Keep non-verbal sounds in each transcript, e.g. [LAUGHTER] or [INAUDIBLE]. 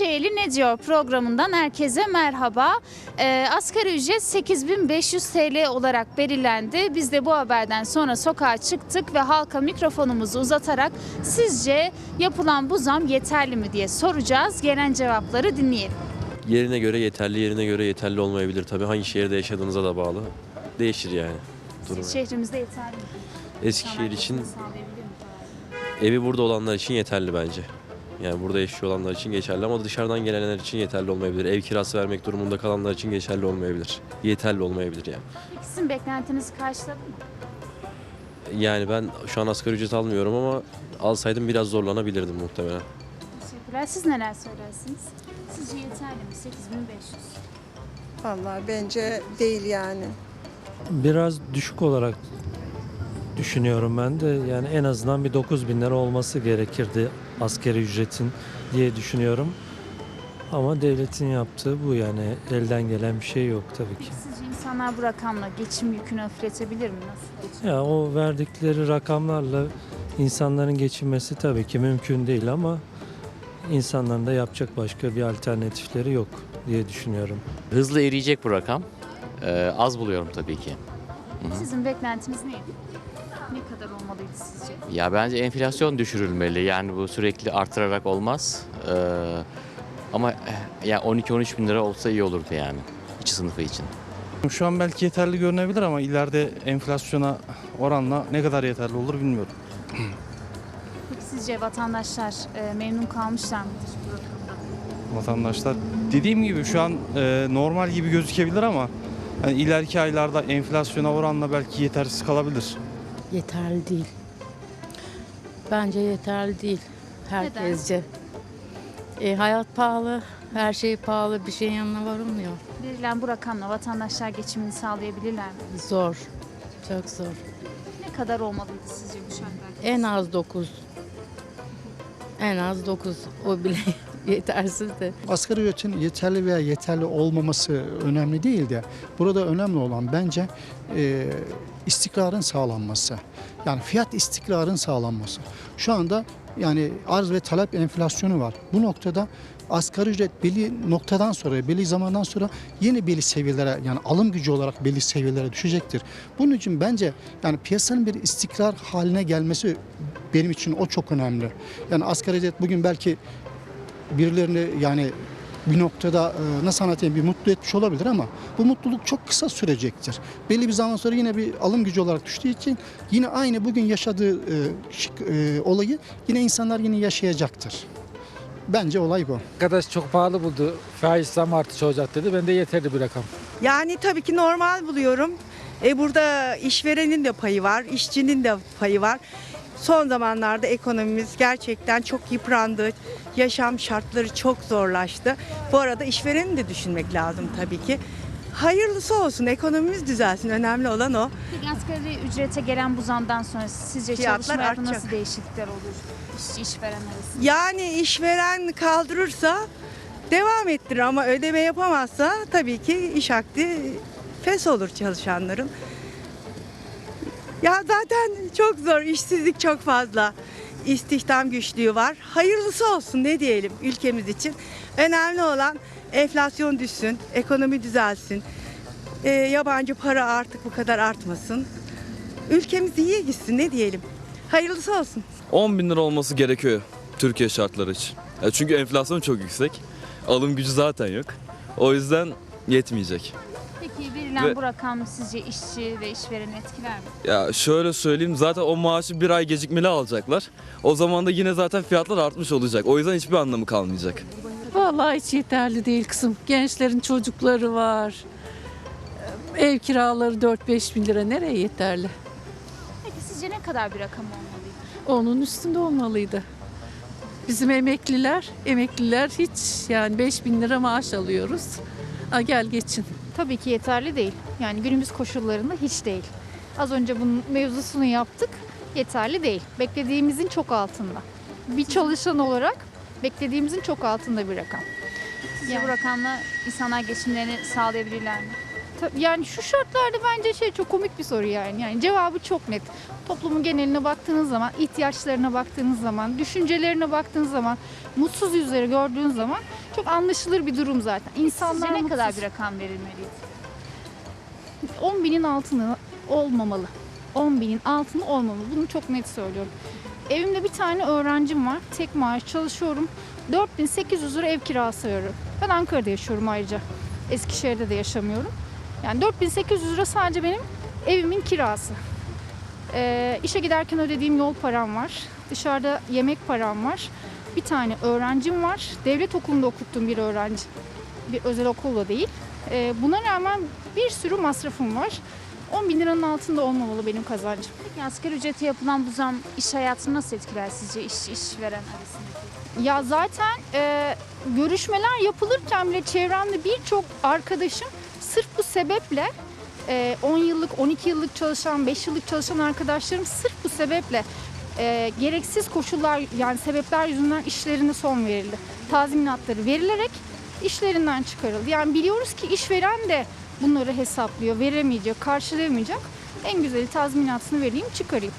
Eskişehirli Ne Diyor programından herkese merhaba. Ee, asgari ücret 8500 TL olarak belirlendi. Biz de bu haberden sonra sokağa çıktık ve halka mikrofonumuzu uzatarak sizce yapılan bu zam yeterli mi diye soracağız. Gelen cevapları dinleyelim. Yerine göre yeterli, yerine göre yeterli olmayabilir tabii. Hangi şehirde yaşadığınıza da bağlı. Değişir yani durum. Şehrimizde yeterli mi? Eskişehir için evi burada olanlar için yeterli bence. Yani burada yaşıyor olanlar için geçerli ama dışarıdan gelenler için yeterli olmayabilir. Ev kirası vermek durumunda kalanlar için geçerli olmayabilir. Yeterli olmayabilir yani. Peki sizin beklentinizi karşıladı mı? Yani ben şu an asgari ücret almıyorum ama alsaydım biraz zorlanabilirdim muhtemelen. Teşekkürler. Siz neler söylersiniz? Sizce yeterli mi? 8500. Vallahi bence değil yani. Biraz düşük olarak düşünüyorum ben de. Yani en azından bir 9 bin lira olması gerekirdi askeri ücretin diye düşünüyorum. Ama devletin yaptığı bu yani elden gelen bir şey yok tabii ki. Sizce insanlar bu rakamla geçim yükünü hafifletebilir mi? Nasıl? Ya o verdikleri rakamlarla insanların geçinmesi tabii ki mümkün değil ama insanların da yapacak başka bir alternatifleri yok diye düşünüyorum. Hızlı eriyecek bu rakam. Ee, az buluyorum tabii ki. Sizin beklentiniz neydi? Sizce? Ya bence enflasyon düşürülmeli. Yani bu sürekli artırarak olmaz. Ee, ama eh, ya 12-13 bin lira olsa iyi olurdu yani. İçi sınıfı için. Şu an belki yeterli görünebilir ama ileride enflasyona oranla ne kadar yeterli olur bilmiyorum. Peki sizce vatandaşlar e, memnun kalmışlar mıdır bu rakamdan? Vatandaşlar dediğim gibi şu an e, normal gibi gözükebilir ama yani ileriki aylarda enflasyona oranla belki yetersiz kalabilir. Yeterli değil. Bence yeterli değil herkesce. E, hayat pahalı, her şey pahalı, bir şeyin yanına varılmıyor. Verilen bu rakamla vatandaşlar geçimini sağlayabilirler mi? Zor, çok zor. Ne kadar olmalıydı sizce bu şartlarda? En az 9. En az 9. O bile [LAUGHS] yetersiz de. Asgari ücretin yeterli veya yeterli olmaması önemli değil de burada önemli olan bence e, istikrarın sağlanması. Yani fiyat istikrarın sağlanması. Şu anda yani arz ve talep enflasyonu var. Bu noktada asgari ücret belli noktadan sonra, belli zamandan sonra yeni belli seviyelere yani alım gücü olarak belli seviyelere düşecektir. Bunun için bence yani piyasanın bir istikrar haline gelmesi benim için o çok önemli. Yani asgari ücret bugün belki birilerini yani bir noktada e, nasıl anlatayım bir mutlu etmiş olabilir ama bu mutluluk çok kısa sürecektir. Belli bir zaman sonra yine bir alım gücü olarak düştüğü için yine aynı bugün yaşadığı e, e, olayı yine insanlar yine yaşayacaktır. Bence olay bu. Arkadaş çok pahalı buldu. Faiz zam artışı olacak dedi. Ben de yeterli bir rakam. Yani tabii ki normal buluyorum. E burada işverenin de payı var, işçinin de payı var. Son zamanlarda ekonomimiz gerçekten çok yıprandı. Yaşam şartları çok zorlaştı. Bu arada işvereni de düşünmek lazım tabii ki. Hayırlısı olsun, ekonomimiz düzelsin. Önemli olan o. Peki asgari ücrete gelen bu zamdan sonra sizce Fiyatlar çalışma artacak. nasıl değişiklikler olur? İşveren arasında. Yani işveren kaldırırsa devam ettirir ama ödeme yapamazsa tabii ki iş akdi fes olur çalışanların. Ya zaten çok zor, işsizlik çok fazla. İstihdam güçlüğü var. Hayırlısı olsun ne diyelim ülkemiz için. Önemli olan enflasyon düşsün, ekonomi düzelsin. Ee, yabancı para artık bu kadar artmasın. Ülkemiz iyiye gitsin ne diyelim. Hayırlısı olsun. 10 bin lira olması gerekiyor Türkiye şartları için. Ya çünkü enflasyon çok yüksek. Alım gücü zaten yok. O yüzden yetmeyecek. Verilen Ve- bu rakam sizce işçi ve işvereni etkiler mi? Ya şöyle söyleyeyim zaten o maaşı bir ay gecikmeli alacaklar. O zaman da yine zaten fiyatlar artmış olacak. O yüzden hiçbir anlamı kalmayacak. Vallahi hiç yeterli değil kızım. Gençlerin çocukları var. Ev kiraları 4-5 bin lira nereye yeterli? Peki sizce ne kadar bir rakam olmalıydı? Onun üstünde olmalıydı. Bizim emekliler, emekliler hiç yani 5000 lira maaş alıyoruz. Ha, gel geçin. Tabii ki yeterli değil. Yani günümüz koşullarında hiç değil. Az önce bunun mevzusunu yaptık. Yeterli değil. Beklediğimizin çok altında. Bir çalışan olarak beklediğimizin çok altında bir rakam. Sizce bu rakamla insanlar geçimlerini sağlayabilirler mi? Yani şu şartlarda bence şey çok komik bir soru yani. Yani cevabı çok net. Toplumun geneline baktığınız zaman, ihtiyaçlarına baktığınız zaman, düşüncelerine baktığınız zaman, mutsuz yüzleri gördüğünüz zaman çok anlaşılır bir durum zaten. İnsanlar Sizce ne mutsuz. kadar bir rakam verilmeliydi? 10 binin altını olmamalı. 10 binin altını olmamalı. Bunu çok net söylüyorum. Evimde bir tane öğrencim var. Tek maaş çalışıyorum. 4800 lira ev kirası veriyorum. Ben Ankara'da yaşıyorum ayrıca. Eskişehir'de de yaşamıyorum. Yani 4800 lira sadece benim evimin kirası. Ee, işe giderken ödediğim yol param var. Dışarıda yemek param var. Bir tane öğrencim var. Devlet okulunda okuttuğum bir öğrenci. Bir özel okulda değil. Ee, buna rağmen bir sürü masrafım var. 10 bin liranın altında olmamalı benim kazancım. Peki asgari ücrete yapılan bu zam iş hayatını nasıl etkiler sizce iş işveren arasındaki? Ya zaten e, görüşmeler yapılırken bile çevremde birçok arkadaşım sırf bu sebeple e, 10 yıllık, 12 yıllık çalışan, 5 yıllık çalışan arkadaşlarım sırf bu sebeple e, gereksiz koşullar yani sebepler yüzünden işlerine son verildi. Tazminatları verilerek işlerinden çıkarıldı. Yani biliyoruz ki işveren de bunları hesaplıyor, veremeyecek, karşılayamayacak. En güzeli tazminatını vereyim, çıkarayım.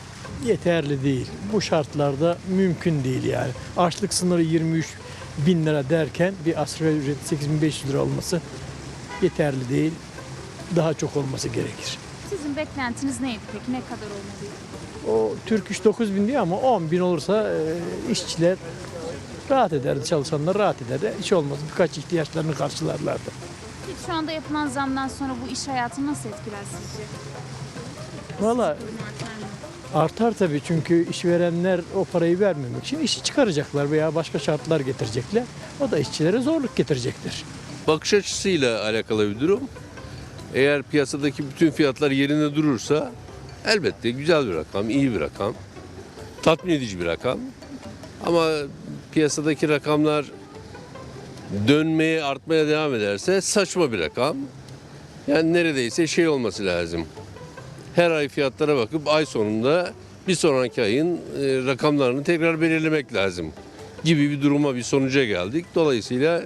yeterli değil. Bu şartlarda mümkün değil yani. Açlık sınırı 23 bin lira derken bir asgari ücret 8500 lira olması yeterli değil. Daha çok olması gerekir. Sizin beklentiniz neydi peki? Ne kadar olmalıydı? O Türk iş 9 bin diyor ama 10 bin olursa e, işçiler rahat ederdi, çalışanlar rahat ederdi. Hiç olmaz birkaç ihtiyaçlarını karşılarlardı. Peki şu anda yapılan zamdan sonra bu iş hayatını nasıl etkiler sizce? Valla artar tabii çünkü işverenler o parayı vermemek için işi çıkaracaklar veya başka şartlar getirecekler. O da işçilere zorluk getirecektir. Bakış açısıyla alakalı bir durum. Eğer piyasadaki bütün fiyatlar yerinde durursa elbette güzel bir rakam, iyi bir rakam, tatmin edici bir rakam. Ama piyasadaki rakamlar dönmeye, artmaya devam ederse saçma bir rakam. Yani neredeyse şey olması lazım. Her ay fiyatlara bakıp ay sonunda bir sonraki ayın e, rakamlarını tekrar belirlemek lazım gibi bir duruma, bir sonuca geldik. Dolayısıyla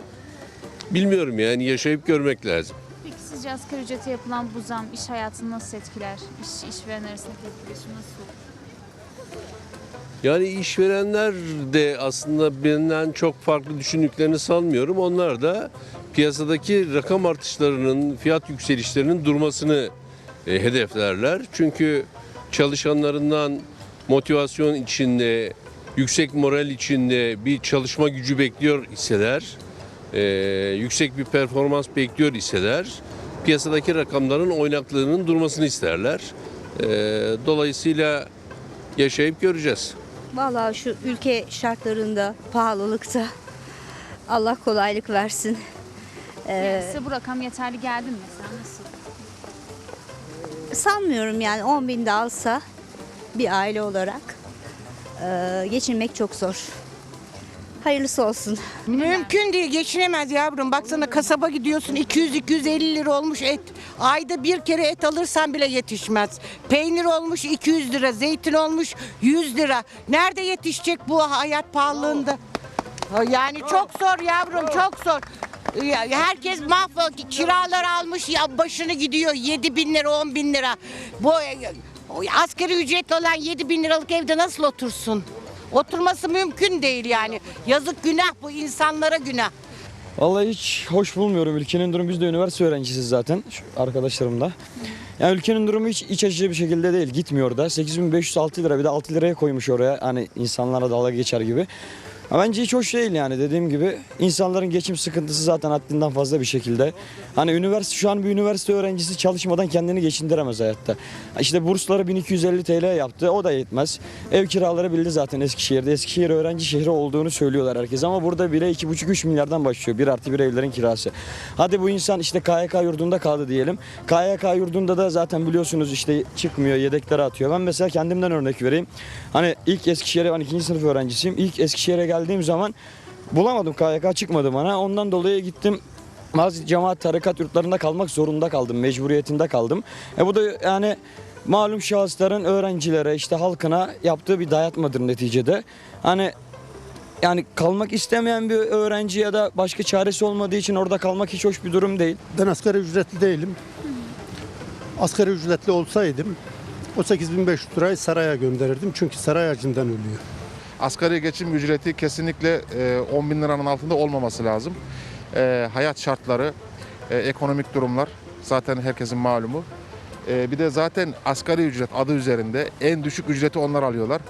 Bilmiyorum yani yaşayıp görmek lazım. Peki sizce asgari ücrete yapılan bu zam iş hayatını nasıl etkiler? İş, işveren arasındaki etkileşim nasıl olur? Yani işverenler de aslında benden çok farklı düşündüklerini sanmıyorum. Onlar da piyasadaki rakam artışlarının, fiyat yükselişlerinin durmasını e, hedeflerler. Çünkü çalışanlarından motivasyon içinde, yüksek moral içinde bir çalışma gücü bekliyor iseler, e, yüksek bir performans bekliyor iseler, piyasadaki rakamların oynaklığının durmasını isterler. E, dolayısıyla yaşayıp göreceğiz. Vallahi şu ülke şartlarında, pahalılıkta Allah kolaylık versin. Ee, Yani size bu rakam yeterli geldi mi mesela? Nasıl? sanmıyorum yani 10 bin de alsa bir aile olarak ee, geçinmek çok zor. Hayırlısı olsun. Mümkün değil geçinemez yavrum. Baksana kasaba gidiyorsun 200-250 lira olmuş et. Ayda bir kere et alırsan bile yetişmez. Peynir olmuş 200 lira, zeytin olmuş 100 lira. Nerede yetişecek bu hayat pahalılığında? Yani çok zor yavrum çok zor. Herkes mahvol kiralar almış ya başını gidiyor 7 bin lira 10 bin lira. Bu e, asgari ücretli olan 7 bin liralık evde nasıl otursun? Oturması mümkün değil yani. Yazık günah bu insanlara günah. Vallahi hiç hoş bulmuyorum ülkenin durumu. Biz de üniversite öğrencisiyiz zaten şu arkadaşlarım da. Yani ülkenin durumu hiç iç açıcı bir şekilde değil. Gitmiyor da. 8506 lira bir de 6 liraya koymuş oraya. Hani insanlara dalga geçer gibi. Bence hiç hoş değil yani dediğim gibi. insanların geçim sıkıntısı zaten haddinden fazla bir şekilde. Hani üniversite şu an bir üniversite öğrencisi çalışmadan kendini geçindiremez hayatta. Ha, İşte bursları 1250 TL yaptı o da yetmez. Ev kiraları bildi zaten Eskişehir'de. Eskişehir öğrenci şehri olduğunu söylüyorlar herkes ama burada bile 2,5-3 milyardan başlıyor. Bir artı bir evlerin kirası. Hadi bu insan işte KYK yurdunda kaldı diyelim. KYK yurdunda da zaten biliyorsunuz işte çıkmıyor yedeklere atıyor. Ben mesela kendimden örnek vereyim. Hani ilk Eskişehir'e ben ikinci sınıf öğrencisiyim. İlk Eskişehir'e geldiğim zaman bulamadım KYK çıkmadı bana. Ondan dolayı gittim bazı cemaat tarikat yurtlarında kalmak zorunda kaldım. Mecburiyetinde kaldım. E bu da yani malum şahısların öğrencilere işte halkına yaptığı bir dayatmadır neticede. Hani yani kalmak istemeyen bir öğrenci ya da başka çaresi olmadığı için orada kalmak hiç hoş bir durum değil. Ben asgari ücretli değilim. Asgari ücretli olsaydım o 8500 lirayı saraya gönderirdim. Çünkü saray acından ölüyor. Asgari geçim ücreti kesinlikle e, 10 bin liranın altında olmaması lazım. E, hayat şartları, e, ekonomik durumlar zaten herkesin malumu. E, bir de zaten asgari ücret adı üzerinde en düşük ücreti onlar alıyorlar.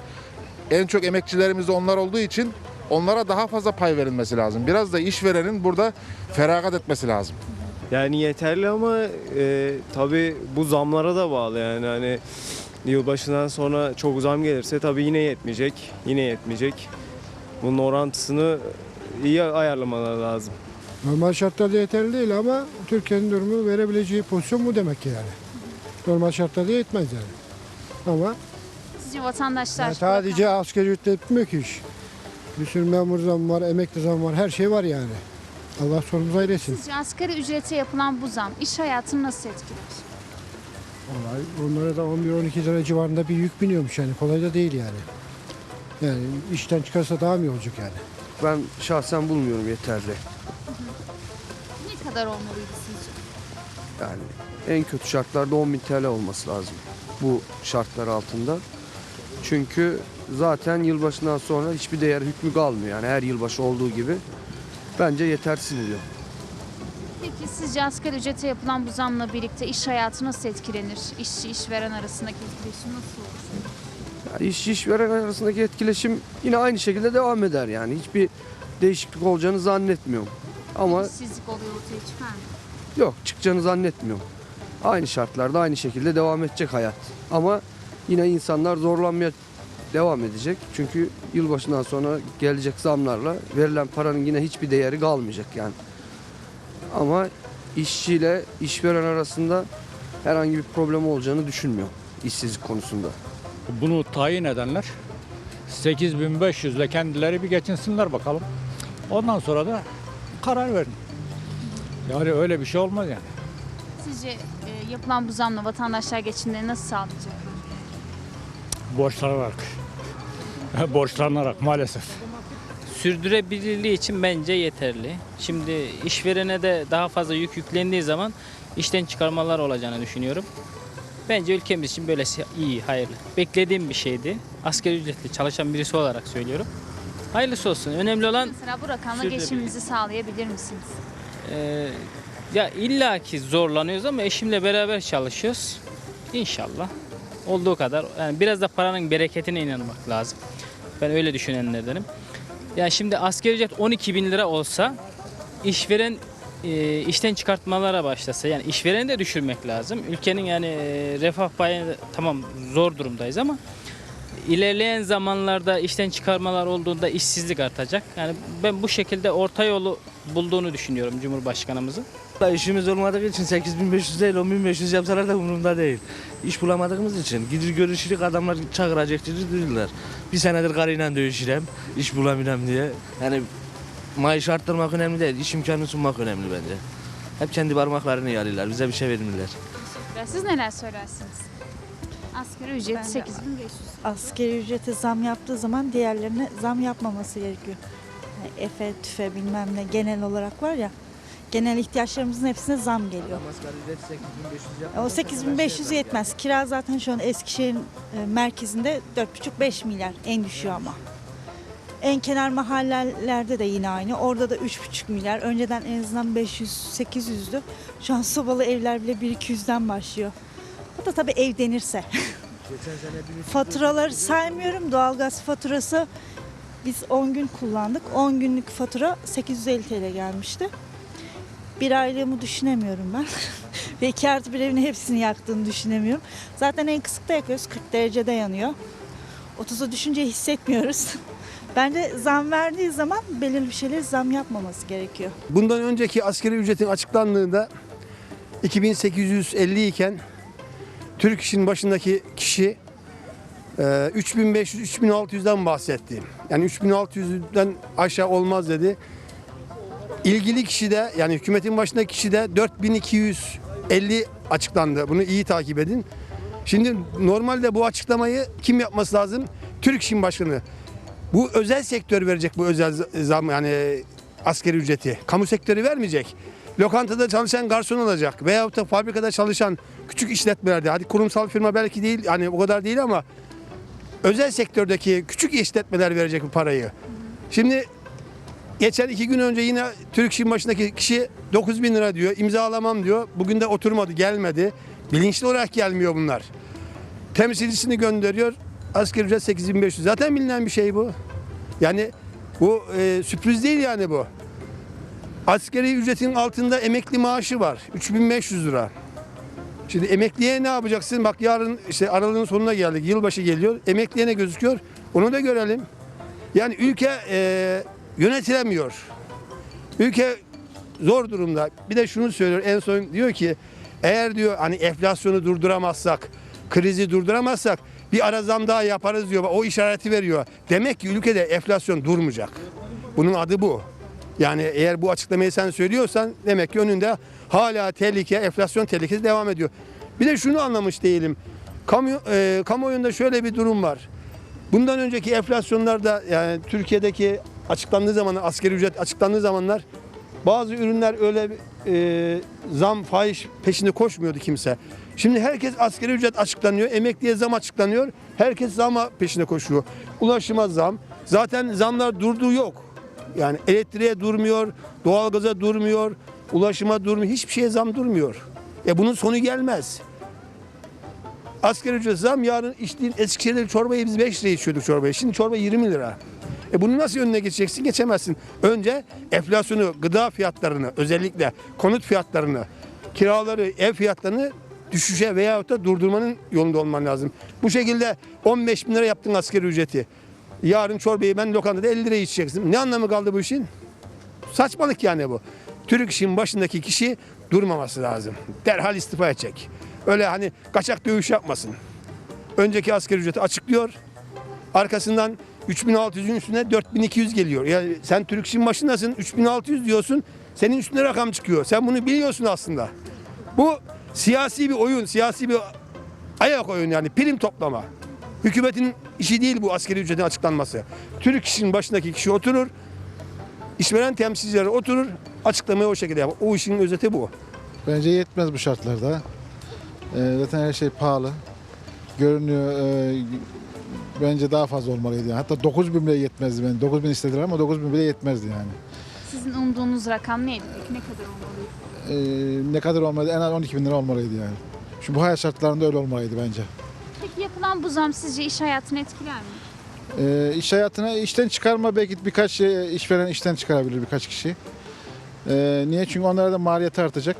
En çok emekçilerimiz de onlar olduğu için onlara daha fazla pay verilmesi lazım. Biraz da işverenin burada feragat etmesi lazım. Yani yeterli ama e, tabii bu zamlara da bağlı yani hani yılbaşından sonra çok zam gelirse tabii yine yetmeyecek, yine yetmeyecek. Bunun orantısını iyi ayarlamaları lazım. Normal şartlarda yeterli değil ama Türkiye'nin durumu verebileceği pozisyon bu demek ki yani. Normal şartlarda yetmez yani. Ama Sizce vatandaşlar yani sadece asgari ücretle bitmiyor ki iş. Bir sürü memur zam var, emekli zam var, her şey var yani. Allah sonumuzu hayretsin. Sizce asgari ücrete yapılan bu zam iş hayatını nasıl etkiler? Vallahi onlara da 11-12 lira civarında bir yük biniyormuş yani. Kolay da değil yani. Yani işten çıkarsa daha mı iyi olacak yani? Ben şahsen bulmuyorum yeterli. Ne kadar olmalıydı sizce? Yani en kötü şartlarda 10.000 TL olması lazım bu şartlar altında. Çünkü zaten yılbaşından sonra hiçbir değer hükmü kalmıyor. Yani her yılbaşı olduğu gibi. Bence yetersiz buluyor. Sizce asgari ücrete yapılan bu zamla birlikte iş hayatı nasıl etkilenir? İşçi işveren arasındaki etkileşim nasıl olur? Yani iş işveren arasındaki etkileşim yine aynı şekilde devam eder yani. Hiçbir değişiklik olacağını zannetmiyorum. Ama İşsizlik oluyor ortaya çıkar mı? Yok çıkacağını zannetmiyorum. Aynı şartlarda aynı şekilde devam edecek hayat. Ama yine insanlar zorlanmaya devam edecek. Çünkü yılbaşından sonra gelecek zamlarla verilen paranın yine hiçbir değeri kalmayacak yani. Ama işçiyle işveren arasında herhangi bir problem olacağını düşünmüyorum işsizlik konusunda. Bunu tayin edenler 8500 ile kendileri bir geçinsinler bakalım. Ondan sonra da karar verin. Yani öyle bir şey olmaz yani. Sizce e, yapılan bu zamla vatandaşlar geçimlerini nasıl sağlayacak? Borçlanarak. [LAUGHS] Borçlanarak maalesef. Sürdürebilirliği için bence yeterli. Şimdi işverene de daha fazla yük yüklendiği zaman işten çıkarmalar olacağını düşünüyorum. Bence ülkemiz için böylesi iyi, hayırlı. Beklediğim bir şeydi. Asgari ücretli çalışan birisi olarak söylüyorum. Hayırlısı olsun. Önemli olan Mesela bu rakamla geçiminizi sağlayabilir misiniz? e, ya illaki zorlanıyoruz ama eşimle beraber çalışıyoruz. İnşallah. Olduğu kadar. Yani biraz da paranın bereketine inanmak lazım. Ben öyle düşünenlerdenim. Ya şimdi asgari ücret 12 bin lira olsa işveren e, işten çıkartmalara başlasa yani işvereni de düşürmek lazım. Ülkenin yani e, refah payı tamam zor durumdayız ama ilerleyen zamanlarda işten çıkarmalar olduğunda işsizlik artacak. Yani ben bu şekilde orta yolu bulduğunu düşünüyorum Cumhurbaşkanımızın. İşimiz olmadığı için 8500 değil 10500 yapsalar da umurumda değil. İş bulamadığımız için gidir görüşürük adamlar çağıracak dediler. Bir senedir karıyla dövüşürüm iş bulamıyorum diye. Yani maaş arttırmak önemli değil iş imkanı sunmak önemli bence. Hep kendi parmaklarını yarıyorlar bize bir şey vermiyorlar. Siz neler söylersiniz? Asgari ücret 8500. Asgari ücrete zam yaptığı zaman diğerlerine zam yapmaması gerekiyor. Yani efe, tüfe bilmem ne genel olarak var ya. Genel ihtiyaçlarımızın hepsine zam geliyor. O 8500 yetmez. Kira zaten şu an Eskişehir'in e, merkezinde 4,5-5 milyar en düşüğü ama. En kenar mahallelerde de yine aynı. Orada da 3,5 milyar. Önceden en azından 500-800'dü. Şu an sobalı evler bile 1-200'den başlıyor. Bu da tabii ev denirse. Faturaları saymıyorum. Doğalgaz faturası biz 10 gün kullandık. 10 günlük fatura 850 TL gelmişti. Bir aylığımı düşünemiyorum ben. [LAUGHS] Ve 2 artı bir evin hepsini yaktığını düşünemiyorum. Zaten en kısıkta yakıyoruz. 40 derecede yanıyor. 30'a düşünce hissetmiyoruz. [LAUGHS] Bence zam verdiği zaman belirli bir şeyler zam yapmaması gerekiyor. Bundan önceki askeri ücretin açıklandığında 2850 iken Türk İş'in başındaki kişi Ee, 3500-3600'den bahsetti. Yani 3600'den aşağı olmaz dedi. İlgili kişi de yani hükümetin başındaki kişi de 4250 açıklandı. Bunu iyi takip edin. Şimdi normalde bu açıklamayı kim yapması lazım? Türk İş'in başkanı. Bu özel sektör verecek bu özel zam yani askeri ücreti. Kamu sektörü vermeyecek. Lokantada çalışan garson olacak veyahut da fabrikada çalışan küçük işletmelerde hadi kurumsal firma belki değil yani o kadar değil ama özel sektördeki küçük işletmeler verecek bu parayı. Şimdi geçen iki gün önce yine Türk İş'in başındaki kişi 9 bin lira diyor imzalamam diyor. Bugün de oturmadı gelmedi. Bilinçli olarak gelmiyor bunlar. Temsilcisini gönderiyor. Asgari ücret 8500. Zaten bilinen bir şey bu. Yani bu e, sürpriz değil yani bu. Asgari ücretin altında emekli maaşı var. 3500 lira. Şimdi emekliye ne yapacaksın? Bak yarın işte aralığın sonuna geldik. Yılbaşı geliyor. Emekliye ne gözüküyor? Onu da görelim. Yani ülke e, yönetilemiyor. Ülke zor durumda. Bir de şunu söylüyor en son diyor ki eğer diyor hani enflasyonu durduramazsak, krizi durduramazsak bir ara zam daha yaparız diyor. O işareti veriyor. Demek ki ülkede enflasyon durmayacak. Bunun adı bu. Yani eğer bu açıklamayı sen söylüyorsan demek ki önünde hala tehlike, enflasyon tehlikesi devam ediyor. Bir de şunu anlamış değilim. Kamu, e, kamuoyunda şöyle bir durum var. Bundan önceki enflasyonlarda yani Türkiye'deki açıklandığı zaman asgari ücret açıklandığı zamanlar bazı ürünler öyle e, zam fahiş peşinde koşmuyordu kimse. Şimdi herkes asgari ücret açıklanıyor, emekliye zam açıklanıyor. Herkes zama peşinde koşuyor. Ulaşıma zam. Zaten zamlar durduğu yok. Yani elektriğe durmuyor, doğalgaza durmuyor, ulaşıma durmuyor. Hiçbir şeye zam durmuyor. E bunun sonu gelmez. Asgari ücret zam yarın içtiğin Eskişehir'de çorbayı biz 5 liraya içiyorduk çorbayı. Şimdi çorba 20 lira. E bunu nasıl önüne geçeceksin? Geçemezsin. Önce enflasyonu, gıda fiyatlarını, özellikle konut fiyatlarını, kiraları, ev fiyatlarını düşüşe veyahut da durdurmanın yolunda olman lazım. Bu şekilde 15 bin lira yaptın asgari ücreti. Yarın çorbayı ben lokantada 50 liraya içeceksin. Ne anlamı kaldı bu işin? Saçmalık yani bu. Türk işin başındaki kişi durmaması lazım. Derhal istifa edecek. Öyle hani kaçak dövüş yapmasın. Önceki asgari ücreti açıklıyor. Arkasından 3600'ün üstüne 4200 geliyor. Yani sen Türk işin başındasın 3600 diyorsun. Senin üstüne rakam çıkıyor. Sen bunu biliyorsun aslında. Bu siyasi bir oyun, siyasi bir ayak oyun yani prim toplama. Hükümetin işi değil bu askeri ücretin açıklanması. Türk işin başındaki kişi oturur, işveren temsilcileri oturur, açıklamayı o şekilde yapar. O işin özeti bu. Bence yetmez bu şartlarda. Ee, zaten her şey pahalı. Görünüyor. e, bence daha fazla olmalıydı. Yani. Hatta 9 bin bile yetmezdi. Ben 9 bin istediler ama 9 bin bile yetmezdi yani. Sizin umduğunuz rakam neydi? Peki ne kadar olmalıydı? Ee, ne kadar olmalıydı? En az 12 bin lira olmalıydı yani. Şu bu hayat şartlarında öyle olmalıydı bence. Peki yapılan bu zam sizce iş hayatını etkiler mi? Ee, iş hayatına işten çıkarma belki birkaç e, işveren işten çıkarabilir birkaç kişi. Ee, niye? Çünkü onlara da maliyeti artacak.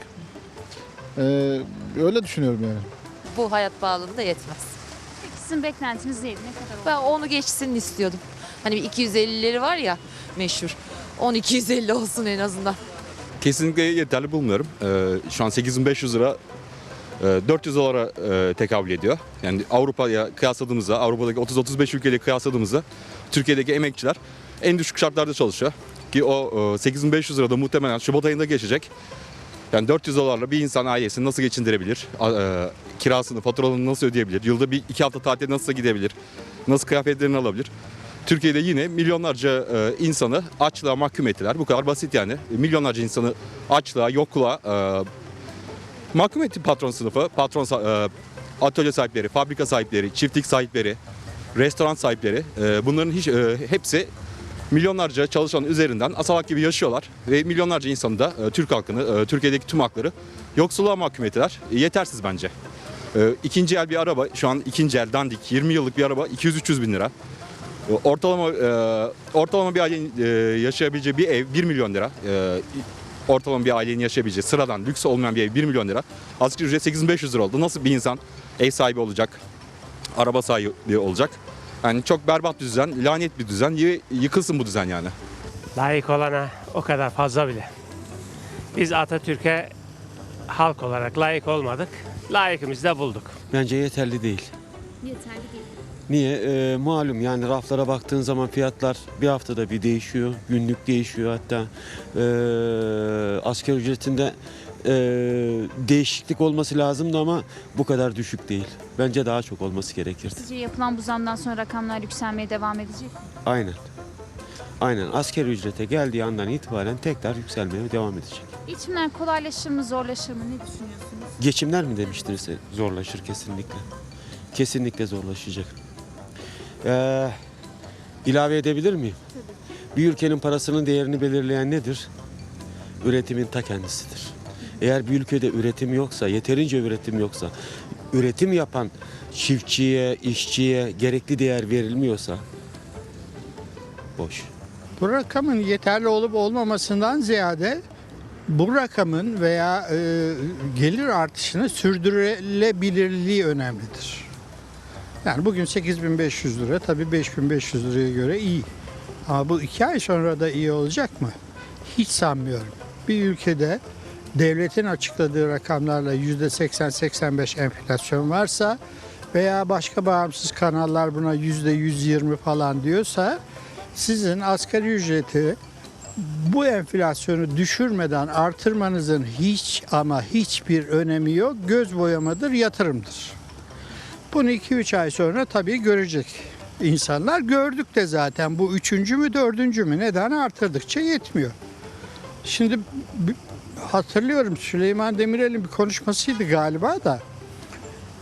Ee, öyle düşünüyorum yani. Bu hayat pahalılığında yetmez. Sizin beklentiniz neydi? Ne kadar olmalı? Ben onu geçsin istiyordum. Hani bir 250'leri var ya meşhur. 10-250 olsun en azından. Kesinlikle yeterli bulmuyorum. Ee, şu an 8500 lira e, 400 dolara e, tekabül ediyor. Yani Avrupa'ya kıyasladığımızda, Avrupa'daki 30-35 ülkeyle kıyasladığımızda Türkiye'deki emekçiler en düşük şartlarda çalışıyor. Ki o e, 8500 lira da muhtemelen Şubat ayında geçecek. Yani 400 dolarla bir insan ailesini nasıl geçindirebilir? E, kirasını, faturalarını nasıl ödeyebilir? Yılda bir iki hafta tatile nasıl gidebilir? Nasıl kıyafetlerini alabilir? Türkiye'de yine milyonlarca e, insanı açlığa mahkum ettiler. Bu kadar basit yani. Milyonlarca insanı açlığa, yokluğa e, mahkum etti patron sınıfı. Patron e, atölye sahipleri, fabrika sahipleri, çiftlik sahipleri, restoran sahipleri. E, bunların hiç e, hepsi milyonlarca çalışan üzerinden asalak gibi yaşıyorlar ve milyonlarca insanı da e, Türk halkını, e, Türkiye'deki tüm hakları yoksulluğa mahkum ettiler. E, yetersiz bence. E, ikinci el bir araba, şu an ikinci el dandik 20 yıllık bir araba 200-300 bin lira. E, Ortalama e, ortalama bir ailenin e, yaşayabileceği bir ev 1 milyon lira. E, ortalama bir ailenin yaşayabileceği sıradan lüks olmayan bir ev 1 milyon lira. Asgari ücret 8500 lira oldu. Nasıl bir insan ev sahibi olacak, araba sahibi olacak? Yani çok berbat bir düzen, lanet bir düzen. Yıkılsın bu düzen yani. Layık olana o kadar fazla bile. Biz Atatürk'e halk olarak layık olmadık. Layıkımızı da bulduk. Bence yeterli değil. Yeterli değil. Niye? Ee, malum yani raflara baktığın zaman fiyatlar bir haftada bir değişiyor. Günlük değişiyor hatta. Ee, asgari ücretinde ee, değişiklik olması lazımdı ama bu kadar düşük değil. Bence daha çok olması gerekirdi. Sizce yapılan bu zamdan sonra rakamlar yükselmeye devam edecek mi? Aynen. Aynen asgari ücrete geldiği andan itibaren tekrar yükselmeye devam edecek. Geçimler kolaylaşır mı zorlaşır mı ne düşünüyorsunuz? Geçimler mi demiştiniz? Zorlaşır kesinlikle. Kesinlikle zorlaşacak. Ee, ilave edebilir miyim? Bir ülkenin parasının değerini belirleyen nedir? Üretimin ta kendisidir. Eğer bir ülkede üretim yoksa, yeterince üretim yoksa, üretim yapan çiftçiye, işçiye gerekli değer verilmiyorsa boş. Bu rakamın yeterli olup olmamasından ziyade bu rakamın veya e, gelir artışını sürdürülebilirliği önemlidir. Yani bugün 8500 lira tabii 5500 liraya göre iyi. Ama bu iki ay sonra da iyi olacak mı? Hiç sanmıyorum. Bir ülkede devletin açıkladığı rakamlarla %80-85 enflasyon varsa veya başka bağımsız kanallar buna %120 falan diyorsa sizin asgari ücreti bu enflasyonu düşürmeden artırmanızın hiç ama hiçbir önemi yok. Göz boyamadır, yatırımdır. Bunu 2-3 ay sonra tabii görecek insanlar. Gördük de zaten bu üçüncü mü dördüncü mü neden artırdıkça yetmiyor. Şimdi hatırlıyorum Süleyman Demirel'in bir konuşmasıydı galiba da.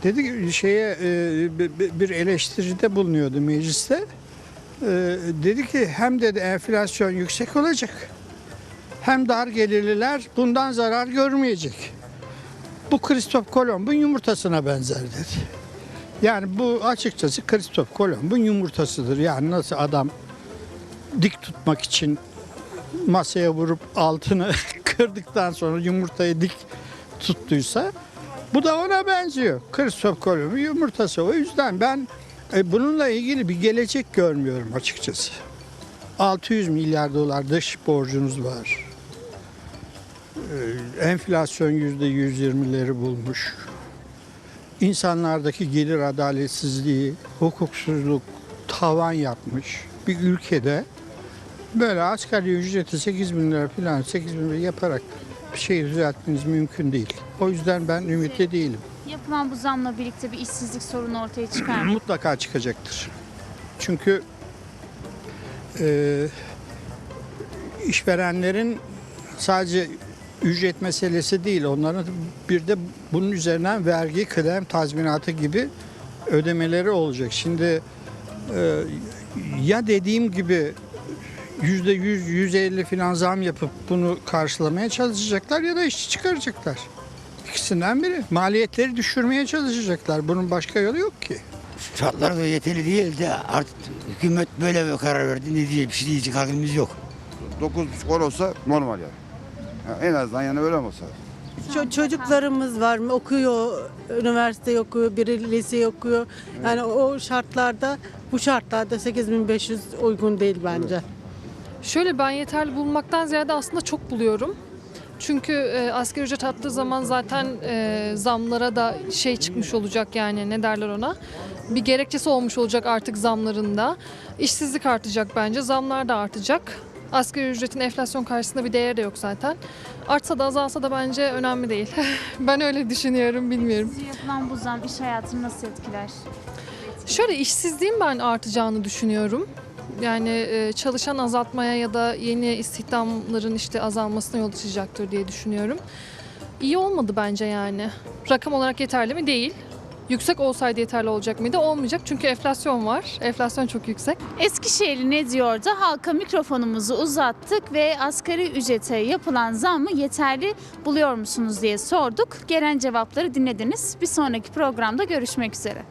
Dedi ki şeye e, bi- bi- bir eleştiride bulunuyordu mecliste. E, dedi ki hem dedi enflasyon yüksek olacak hem dar gelirliler bundan zarar görmeyecek. Bu Kristof Kolomb'un yumurtasına benzer dedi. Yani bu açıkçası Kristof Kolomb'un yumurtasıdır. Yani nasıl adam dik tutmak için masaya vurup altını [LAUGHS] kırdıktan sonra yumurtayı dik tuttuysa bu da ona benziyor. Kristof Kolomb'un yumurtası. O yüzden ben e, bununla ilgili bir gelecek görmüyorum açıkçası. 600 milyar dolar dış borcunuz var. Ee, Enflasyon yüzde 120'leri bulmuş. İnsanlardaki gelir adaletsizliği, hukuksuzluk tavan yapmış bir ülkede böyle asgari ücreti 8 bin lira falan 8 bin lira yaparak bir şey düzeltmeniz mümkün değil. O yüzden ben ümitli değilim. Yapılan bu zamla birlikte bir işsizlik sorunu ortaya çıkar mı? Mutlaka çıkacaktır. Çünkü e, işverenlerin sadece ücret meselesi değil, onların bir de bunun üzerinden vergi, kıdem tazminatı gibi ödemeleri olacak. Şimdi e, ya dediğim gibi yüzde yüz, yüz elli falan zam yapıp bunu karşılamaya çalışacaklar ya da işçi çıkaracaklar. İkisinden biri. Maliyetleri düşürmeye çalışacaklar. Bunun başka yolu yok ki. Şartlar da yeterli değil de artık hükümet böyle bir karar verdi. Ne diyecek bir şey diyecek halimiz yok. 9,5 10 olsa normal yani. Ha, en azından yani öyle olmasa. Ço- çocuklarımız var mı? Okuyor, üniversite okuyor, biri lise okuyor. Yani o şartlarda, bu şartlarda 8500 uygun değil bence. Şöyle ben yeterli bulmaktan ziyade aslında çok buluyorum. Çünkü e, asgari ücret attığı zaman zaten e, zamlara da şey çıkmış olacak yani ne derler ona. Bir gerekçesi olmuş olacak artık zamlarında. İşsizlik artacak bence, zamlar da artacak. Asgari ücretin enflasyon karşısında bir değeri de yok zaten. Artsa da azalsa da bence önemli değil. [LAUGHS] ben öyle düşünüyorum, bilmiyorum. Sizce yapılan bu zam iş hayatını nasıl etkiler? Şöyle işsizliğin ben artacağını düşünüyorum. Yani e, çalışan azaltmaya ya da yeni istihdamların işte azalmasına yol açacaktır diye düşünüyorum. İyi olmadı bence yani. Rakam olarak yeterli mi? Değil. Yüksek olsaydı yeterli olacak mıydı? Olmayacak çünkü enflasyon var. Enflasyon çok yüksek. Eskişehirli ne diyordu? Halka mikrofonumuzu uzattık ve asgari ücrete yapılan zammı yeterli buluyor musunuz diye sorduk. Gelen cevapları dinlediniz. Bir sonraki programda görüşmek üzere.